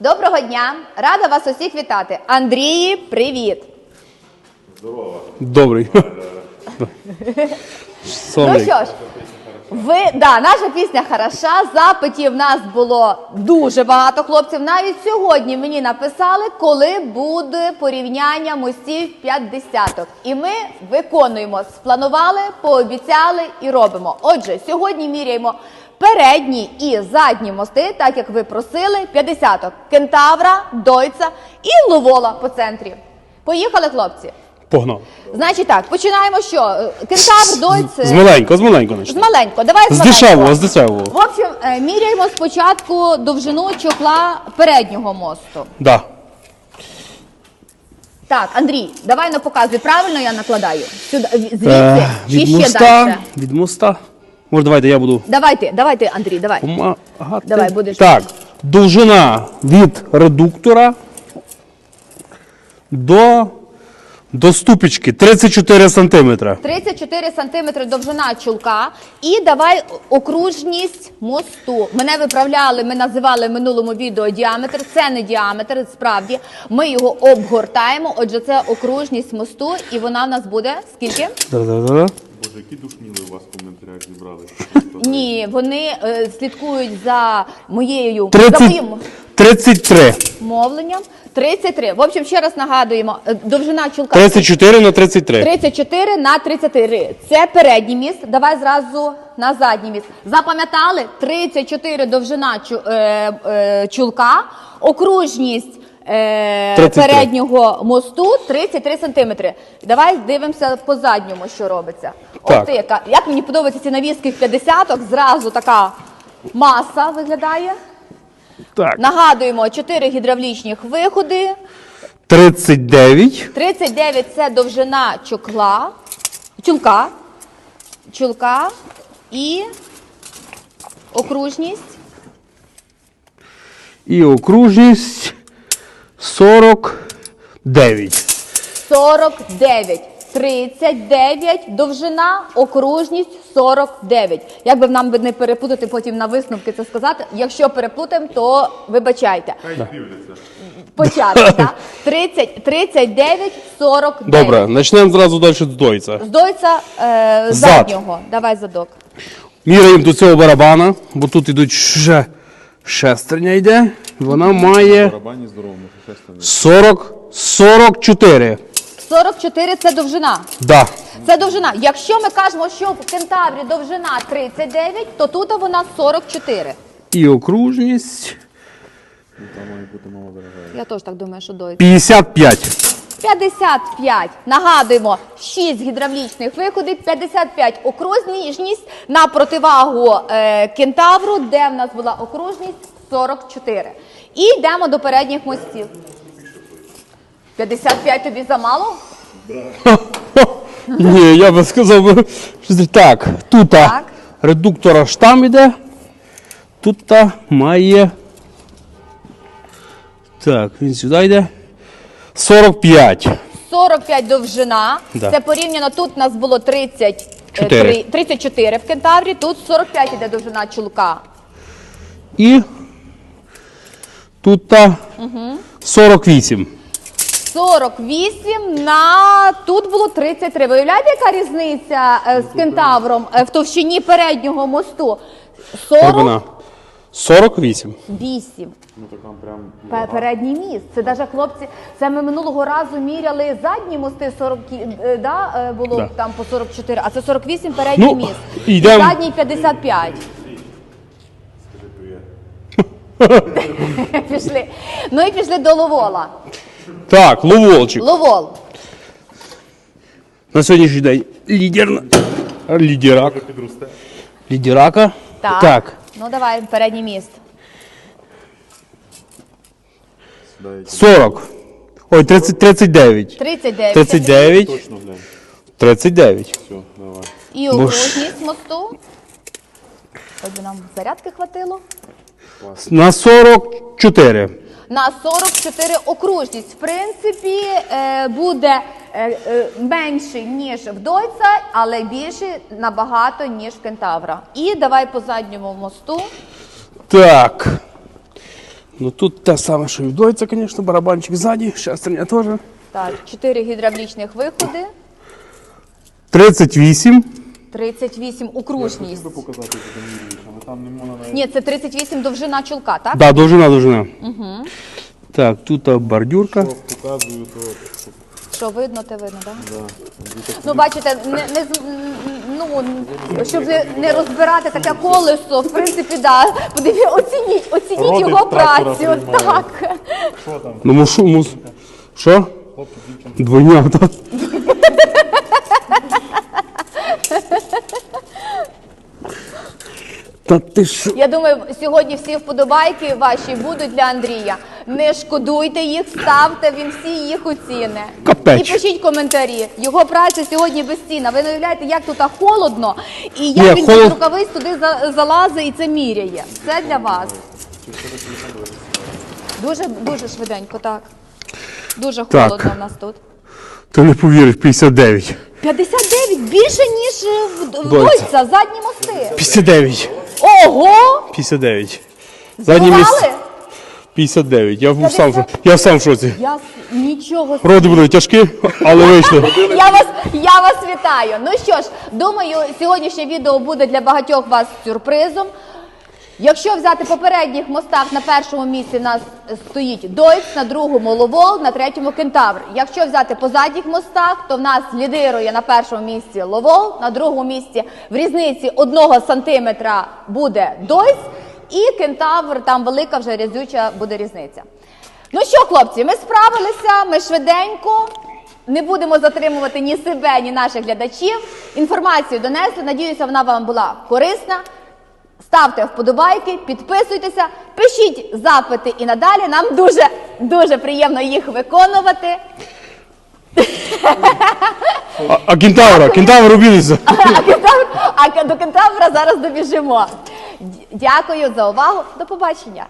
Доброго дня! Рада вас усіх вітати. Андрії, привіт! Добрий. Ну що ж, ви да, наша пісня хороша. Запитів в нас було дуже багато хлопців. Навіть сьогодні мені написали, коли буде порівняння мостів 50 І ми виконуємо. Спланували, пообіцяли і робимо. Отже, сьогодні міряємо передні і задні мости, так як ви просили, 50 Кентавра, Дойца і Ловола по центрі. Поїхали, хлопці. Погнав. Значить так, починаємо що? Е, Кентавр, Дойц. З маленько, з маленько З начне. маленько, давай з З дешевого, з дешевого. В общем, е, міряємо спочатку довжину чохла переднього мосту. Да. Так, Андрій, давай на показуй. Правильно я накладаю? Сюди, в- звідси Е, чи від ще моста, далі? від моста. Може, давайте я буду Давайте, давайте, Андрій, давай. помагати. Давай, будеш. Так, довжина від редуктора до, до ступічки 34 сантиметра. 34 сантиметри довжина чулка і давай окружність мосту. Мене виправляли, ми називали в минулому відео діаметр. Це не діаметр, справді. Ми його обгортаємо. Отже, це окружність мосту, і вона в нас буде скільки? Да-да-да. Боже, які душніли у вас в коментарях зібрали. Ні, вони е, слідкують за моєю за 30, моїм 33. мовленням. 33. В общем, ще раз нагадуємо, е, довжина чулка 34 на 33. 34 на 33. Це передній міст. Давай зразу на задній міст. Запам'ятали? 34 довжина чу- е, е, чулка, окружність е, 33. переднього мосту 33 сантиметри. Давай дивимося по задньому, що робиться. Так. Ох ти, яка. Як мені подобаються ці навіски в 50 зразу така маса виглядає. Так. Нагадуємо, 4 гідравлічних виходи. 39. 39 це довжина чокла, чулка, чулка і окружність. І окружність 49. 49. 39, довжина, окружність 49. Як би нам не переплутати потім на висновки це сказати. Якщо переплутаємо, то вибачайте. Хай дивляться. Початок, так? 30, 39, 49. Добре, почнемо зразу далі з дойця. З дойця е, Зад. заднього. Давай задок. Міряємо до цього барабана, бо тут ідуть ще шестерня йде. Вона має Барабані здоровому, шестами. 40, 44. 44 це довжина. Да. Це довжина. Якщо ми кажемо, що в кентаврі довжина 39, то тут вона 44. І окружність дорога. Я теж так думаю, що дойде. 55. 55. Нагадуємо, 6 гідравлічних виходів, 55 окружність на противагу е, кентавру, де в нас була окружність 44. І йдемо до передніх мостів. 55 тобі замало? Ні, я би сказав, що так. Тут Так. редуктора штам іде. Тут має. Так, він сюди йде. 45. 45 довжина. Да. Це порівняно тут у нас було 30, е, три- 34 в кентаврі, тут 45 іде довжина чулка. І тут 48. 48 на тут було 33. Виявляєте, яка різниця е, з кентавром е, в товщині переднього мосту? Глибина. 48. 48. Ну то там прям Пе- Передній міст. Це навіть хлопці. Це ми минулого разу міряли задні мости 40, е, да, е, було Да. там по 44, а це 48 передній Ну, міст. йдем. І задній 55. пішли. Ну і пішли до Ловола. Так, ловолчик. Ловол. На сьогоднішній день лідер. Лідерак. підросте. Лідерака. Так. так. Ну давай, передній міст. Сідають 40. Ой, 30, 39. 39. 39. точно глянь. 39. Все, давай. І окружність мосту. Хоч би нам зарядки хватило. На 44. На 44 окружність. В принципі, е, буде е, е, менше, ніж в Дойца, але більше набагато, ніж в Кентавра. І давай по задньому мосту. Так. Ну тут те саме, що і вдоїться, звісно, барабанчик ззаді, шестерня теж. Так, 4 гідравлічних виходи, 38. 38 окружність. показати, що там не можна навіть. Ні, це 38 довжина чулка, так? Да, довжина, довжина. Угу. Так, тут а, бордюрка. Показую, то щоб, Що видно, те видно, так? да. Ну, бачите, не, не з- ну, щоб не, не розбирати таке колесо, в принципі, да. Подивіться, оцініть, оцініть Родич його трактора працю. приймає. Так. Що там? Ну, мушу, мус. Що? Хлопці, дівчинки. Двойнята. Та ти що? Я думаю, сьогодні всі вподобайки ваші будуть для Андрія. Не шкодуйте їх, ставте, він всі їх оціни. Капець. І пишіть коментарі. Його праця сьогодні безцінна. Ви не уявляєте, як тут холодно, і Ні, як він холод- без рукавиць туди за- залазить і це міряє. Це для вас. Дуже дуже швиденько, так. Дуже Так. холодно в нас тут. Ти не повіриш, 59. 59 більше, ніж в в. Дойця, задні мости. 59. Ого! 59. Задні місце. Здивували? 59. Я був сам, в- 50? я сам в шоці. Я с- нічого собі. Роди були тяжкі, але вийшло. Я вас, я вас вітаю. Ну що ж, думаю, сьогоднішнє відео буде для багатьох вас сюрпризом. Якщо взяти попередніх мостах, на першому місці у нас стоїть Дойц, на другому Ловол, на третьому Кентавр. Якщо взяти по задніх мостах, то в нас лідирує на першому місці Ловол, на другому місці в різниці одного сантиметра буде Дойц, і Кентавр, там велика вже різюча буде різниця. Ну що, хлопці, ми справилися, ми швиденько. Не будемо затримувати ні себе, ні наших глядачів. Інформацію донесли. Надіюся, вона вам була корисна. Ставте вподобайки, підписуйтеся, пишіть запити і надалі. Нам дуже дуже приємно їх виконувати. А, а кентавра, кентавр убілися. А, кентавр- а до кентавра зараз добіжимо. Дякую за увагу. До побачення.